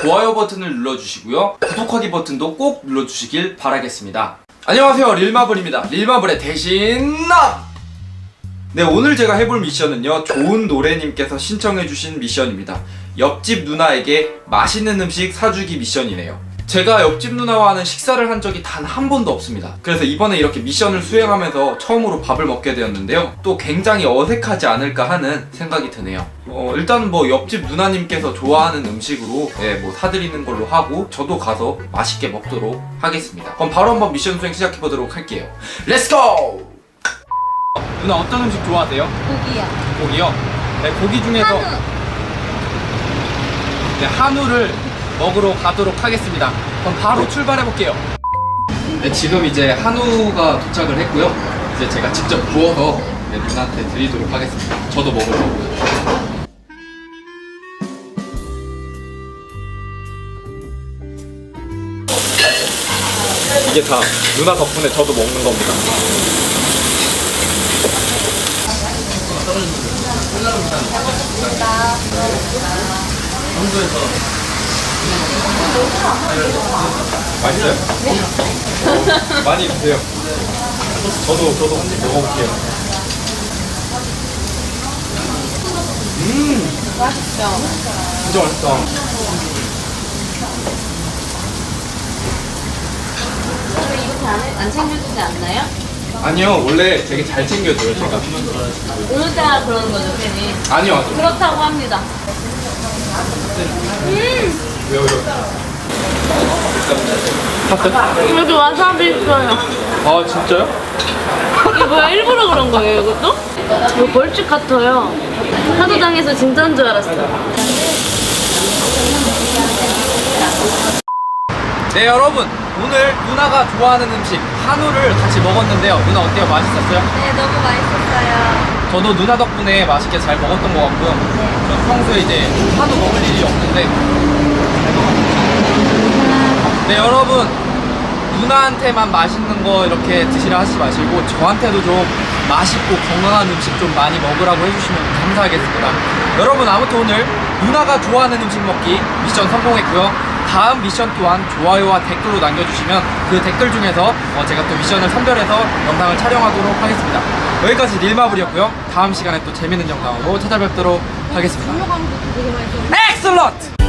좋아요 버튼을 눌러주시고요. 구독하기 버튼도 꼭 눌러주시길 바라겠습니다. 안녕하세요. 릴마블입니다. 릴마블의 대신 나! 네, 오늘 제가 해볼 미션은요. 좋은 노래님께서 신청해주신 미션입니다. 옆집 누나에게 맛있는 음식 사주기 미션이네요. 제가 옆집 누나와 하는 식사를 한 적이 단 한 번도 없습니다. 그래서 이번에 이렇게 미션을 수행하면서 처음으로 밥을 먹게 되었는데요. 또 굉장히 어색하지 않을까 하는 생각이 드네요. 어, 일단 뭐 옆집 누나님께서 좋아하는 음식으로 예, 뭐 사드리는 걸로 하고 저도 가서 맛있게 먹도록 하겠습니다. 그럼 바로 한번 미션 수행 시작해 보도록 할게요. 렛츠고! 누나 어떤 음식 좋아하세요? 고기야. 고기요? 네, 고기 중에서 한우. 네, 한우를 먹으러 가도록 하겠습니다. 그럼 바로 출발해 볼게요. 네, 지금 이제 한우가 도착을 했고요. 이제 제가 직접 구워서 네, 누나한테 드리도록 하겠습니다. 저도 먹을 거고요. 이게 다 누나 덕분에 저도 먹는 겁니다. 맛있어요? 네. 많이 드세요. 저도 저도 한 입 먹어볼게요. 음, 맛있죠? 진짜 맛있다. 이렇게 안, 챙겨주지 않나요? 아니요, 원래 되게 잘 챙겨줘요, 제가. 오늘따라 그러는 거죠, 괜히. 아니요, 아니요. 그렇다고 합니다. 음! 왜요, 왜요? 여기 와사비 있어요. 아, 진짜요? 이게 뭐야, 일부러 그런 거예요, 이것도? 이거 벌칙 같아요. 사도당에서 진짜인 줄 알았어요. 네, 여러분. 오늘 누나가 좋아하는 음식, 한우를 같이 먹었는데요. 누나 어때요? 맛있었어요? 네, 너무 맛있었어요. 저도 누나 덕분에 맛있게 잘 먹었던 것 같고요. 저는 평소에 이제 한우 먹을 일이 없는데. 네, 여러분. 누나한테만 맛있는 거 이렇게 드시라 하지 마시고 저한테도 좀 맛있고 건강한 음식 좀 많이 먹으라고 해주시면 감사하겠습니다. 여러분 아무튼 오늘 누나가 좋아하는 음식 먹기 미션 성공했고요. 다음 미션 또한 좋아요와 댓글로 남겨주시면 그 댓글 중에서 어, 제가 또 미션을 선별해서 영상을 촬영하도록 하겠습니다. 여기까지 릴마블이었고요. 다음 시간에 또 재밌는 영상으로 찾아뵙도록 하겠습니다. 엑슬런트!